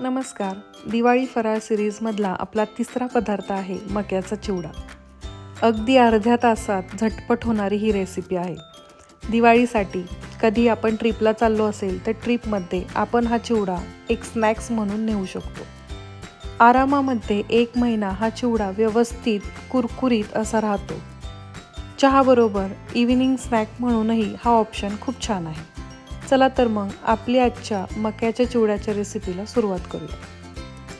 नमस्कार. दिवाळी फराळ सिरीजमधला आपला तिसरा पदार्थ आहे मक्याचा चिवडा. अगदी अर्ध्या तासात झटपट होणारी ही रेसिपी आहे. दिवाळीसाठी कधी आपण ट्रिपला चाललो असेल तर ट्रिपमध्ये आपण हा चिवडा एक स्नॅक्स म्हणून नेऊ शकतो. आरामामध्ये एक महिना हा चिवडा व्यवस्थित कुरकुरीत असा राहतो. चहाबरोबर इव्हिनिंग स्नॅक म्हणूनही हा ऑप्शन खूप छान आहे. चला तर मग आपली आजच्या मक्याच्या चिवड्याच्या रेसिपीला सुरुवात करूया.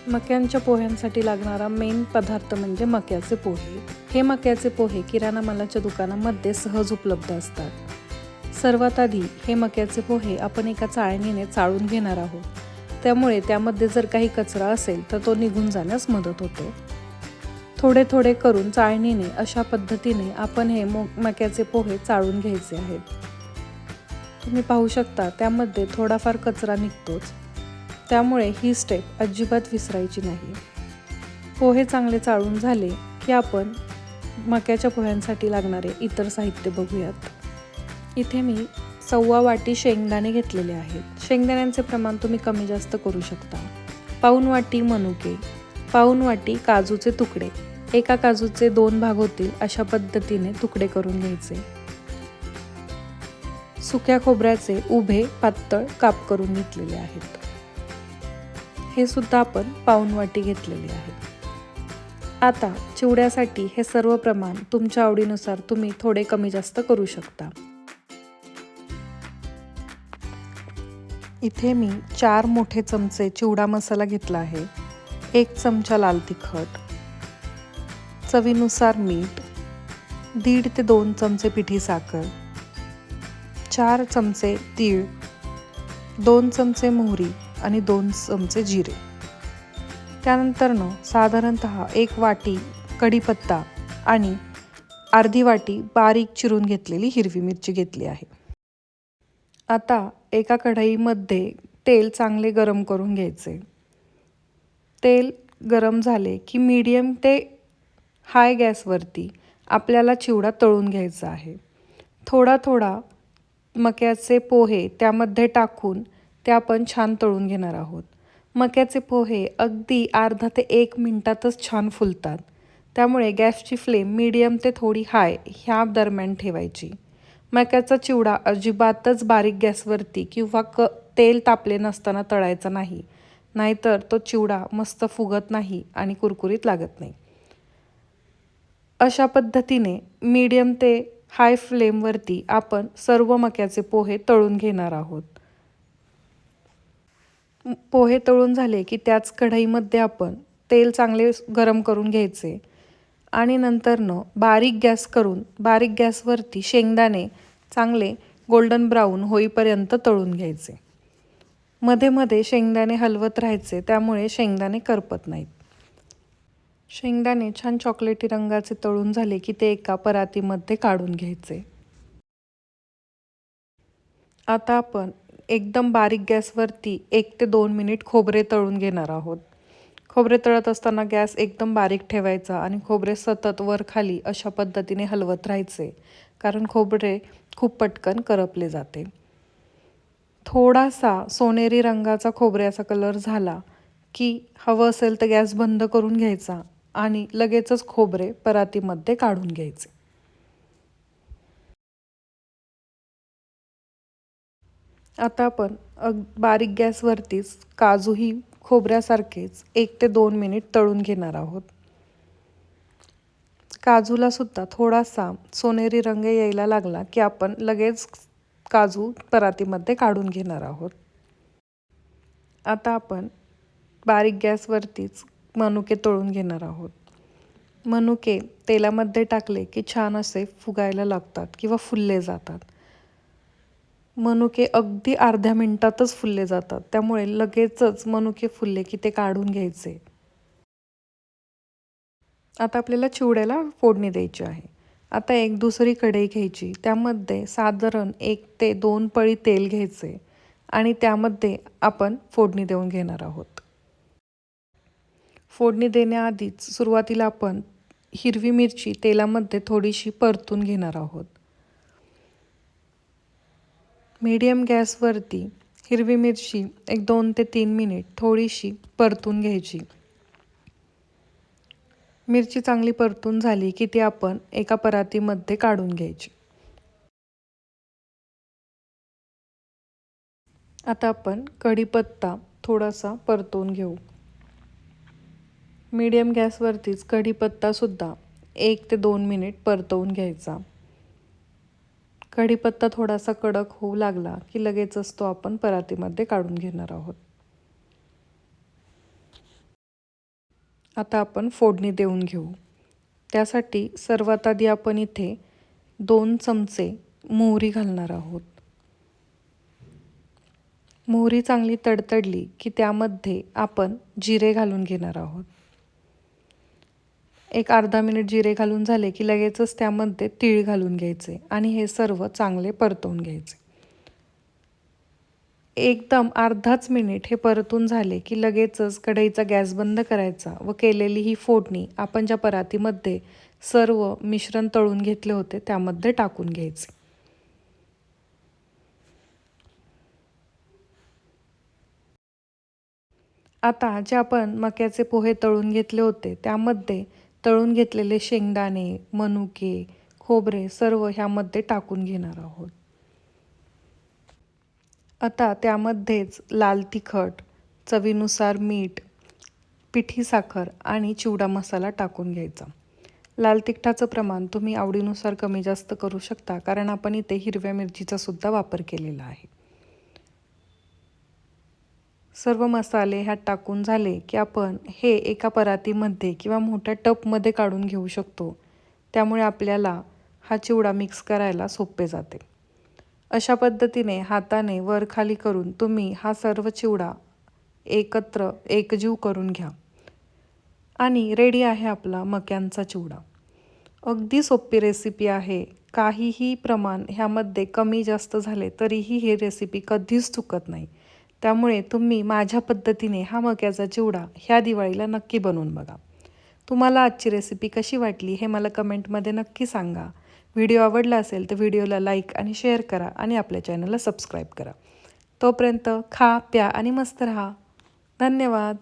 मक्यांच्या पोह्यांसाठी लागणारा मेन पदार्थ म्हणजे मक्याचे पोहे. हे मक्याचे पोहे किराणा मालाच्या दुकानामध्ये सहज उपलब्ध असतात. सर्वात आधी हे मक्याचे पोहे आपण एका चाळणीने चाळून घेणार आहोत. त्यामुळे त्यामध्ये जर काही कचरा असेल तर तो निघून जाण्यास मदत होते. थोडे थोडे करून चाळणीने अशा पद्धतीने आपण हे मो मक्याचे पोहे चाळून घ्यायचे आहेत. तुम्ही पाहू शकता त्यामध्ये थोडाफार कचरा निघतोच. त्यामुळे ही स्टेप अजिबात विसरायची नाही. पोहे चांगले चाळून झाले की आपण मक्याच्या पोह्यांसाठी लागणारे इतर साहित्य बघूयात. इथे मी सव्वा वाटी शेंगदाणे घेतलेले आहेत. शेंगदाण्यांचे प्रमाण तुम्ही कमी जास्त करू शकता. पाऊन वाटी मनुके पाऊन वाटी काजूचे तुकडे. एका काजूचे दोन भाग होतील अशा पद्धतीने तुकडे करून घ्यायचे. सुक्या खोबऱ्याचे उभे पातळ काप करून घेतलेले आहेत. हे सुद्धा आपण पाऊन वाटी घेतलेले आहेत. आता चिवड्यासाठी हे सर्व प्रमाण तुमच्या आवडीनुसार तुम्ही थोडे कमी जास्त करू शकता. इथे मी चार मोठे चमचे चिवडा मसाला घेतला आहे. एक चमचा लाल तिखट चवीनुसार मीठ दीड ते दोन चमचे पिठी साखर चार चमचे तीळ दोन चमचे मोहरी आणि दोन चमचे जिरे. त्यानंतरनं साधारणत एक वाटी कढीपत्ता आणि अर्धी वाटी बारीक चिरून घेतलेली हिरवी मिरची घेतली आहे. आता एका कढईमध्ये तेल चांगले गरम करून घ्यायचे. तेल गरम झाले की मीडियम ते हाय गॅसवरती आपल्याला चिवडा तळून घ्यायचा आहे. थोडा थोडा मक्याचे पोहे त्यामध्ये टाकून ते आपण छान तळून घेणार आहोत. मक्याचे पोहे अगदी अर्धा ते एक मिनटातच छान फुलतात. त्यामुळे गॅसची फ्लेम मीडियम ते थोडी हाय ह्या दरम्यान ठेवायची. मक्याचा चिवडा अजिबातच बारीक गॅसवरती किंवा क तेल तापले नसताना तळायचा नाही. नाहीतर तो चिवडा मस्त फुगत नाही आणि कुरकुरीत लागत नाही. अशा पद्धतीने मीडियम ते हाय फ्लेमवरती आपण सर्व मक्याचे पोहे तळून घेणार आहोत. पोहे तळून झाले की त्याच कढईमध्ये आपण तेल चांगले गरम करून घ्यायचे आणि नंतरनं बारीक गॅस करून बारीक गॅसवरती शेंगदाणे चांगले गोल्डन ब्राऊन होईपर्यंत तळून घ्यायचे. मध्ये मध्ये शेंगदाणे हलवत राहायचे त्यामुळे शेंगदाणे करपत नाहीत. शेंगदाणे छान चॉकलेटी रंगाचे तळून झाले की ते एका परातीमध्ये काढून घ्यायचे. आता आपण एकदम बारीक गॅसवरती एक ते दोन मिनिट खोबरे तळून घेणार आहोत. खोबरे तळत असताना गॅस एकदम बारीक ठेवायचा आणि खोबरे सतत वर खाली अशा पद्धतीने हलवत राहायचे कारण खोबरे खूप पटकन करपले जाते. थोडासा सोनेरी रंगाचा खोबऱ्याचा कलर झाला की हवं असेल तर गॅस बंद करून घ्यायचा. आणि लगेचच खोबरे परातीमध्ये काढून घ्यायचे. आता आपण अग बारीक गॅसवरतीच काजूही खोबऱ्यासारखेच एक ते दोन मिनिट तळून घेणार आहोत. काजूला सुद्धा थोडासा सोनेरी रंग यायला लागला की आपण लगेच काजू परातीमध्ये काढून घेणार आहोत. आता आपण बारीक गॅसवरतीच मनुके तळून घेणार आहोत. मनुके तेलामध्ये टाकले की छान असे फुगायला लागतात किंवा फुलले जातात. मनुके अगदी अर्ध्या मिनटातच फुलले जातात. त्यामुळे लगेचच मनुके फुलले की ते काढून घ्यायचे. आता आपल्याला चिवड्याला फोडणी द्यायची आहे. आता एक दुसरी कढई घ्यायची. त्यामध्ये साधारण एक ते दोन पळी तेल घ्यायचे आणि त्यामध्ये आपण फोडणी देऊन घेणार आहोत. फोडणी देण्याआधीच सुरुवातीला आपण हिरवी मिरची तेलामध्ये थोडीशी परतून घेणार आहोत. मीडियम गॅसवरती हिरवी मिरची एक दोन ते तीन मिनिट थोडीशी परतून घ्यायची. मिरची चांगली परतून झाली की ती आपण एका परातीमध्ये काढून घ्यायची. आता आपण कढीपत्ता थोडासा परतून घेऊ. मीडियम गॅसवरतीच कढीपत्तासुद्धा एक ते दोन मिनिट परतवून घ्यायचा. कढीपत्ता थोडासा कडक होऊ लागला की लगेचच तो आपण परातीमध्ये काढून घेणार आहोत. आता आपण फोडणी देऊन घेऊ. त्यासाठी सर्वात आधी आपण इथे दोन चमचे मोहरी घालणार आहोत. मोहरी चांगली तडतडली की त्यामध्ये आपण जिरे घालून घेणार आहोत. एक अर्धा मिनिट जिरे घालून झाले की लगेचच त्यामध्ये तीळ घालून घ्यायचे आणि हे सर्व चांगले परतवून घ्यायचे. एकदम अर्धाच मिनिट हे परतून झाले की लगेचच कढईचा गॅस बंद करायचा व केलेली ही फोडणी आपण ज्या परातीमध्ये सर्व मिश्रण तळून घेतले होते त्यामध्ये टाकून घ्यायचे. आता जे आपण मक्याचे पोहे तळून घेतले होते त्यामध्ये तळून घेतलेले शेंगदाणे मनुके खोबरे सर्व ह्यामध्ये टाकून घेणार आहोत. आता त्यामध्येच लाल तिखट चवीनुसार मीठ पिठी साखर आणि चिवडा मसाला टाकून घ्यायचा. लाल तिखटाचं प्रमाण तुम्ही आवडीनुसार कमी जास्त करू शकता कारण आपण इथे हिरव्या मिरचीचा सुद्धा वापर केलेला आहे. सर्व मसाले ह्यात टाकून झाले की आपण हे एका परातीमध्ये किंवा मोठ्या टपमध्ये काढून घेऊ शकतो. त्यामुळे आपल्याला हा चिवडा मिक्स करायला सोपे जाते. अशा पद्धतीने हाताने वर खाली करून तुम्ही हा सर्व चिवडा एकत्र एकजीव करून घ्या. आणि रेडी आहे आपला मक्यांचा चिवडा. अगदी सोपी रेसिपी आहे. काहीही प्रमाण ह्यामध्ये कमी जास्त झाले तरीही ही रेसिपी कधीच चुकत नाही. त्यामुळे तुम्ही माझ्या पद्धतीने हा मक्याचा चिवडा ह्या दिवाळीला नक्की बनवून बघा. तुम्हाला आजची रेसिपी कशी वाटली हे मला कमेंटमध्ये नक्की सांगा. व्हिडिओ आवडला असेल तर व्हिडिओला लाईक आणि शेअर करा आणि आपल्या चॅनलला सबस्क्राईब करा. तोपर्यंत खा प्या आणि मस्त राहा. धन्यवाद.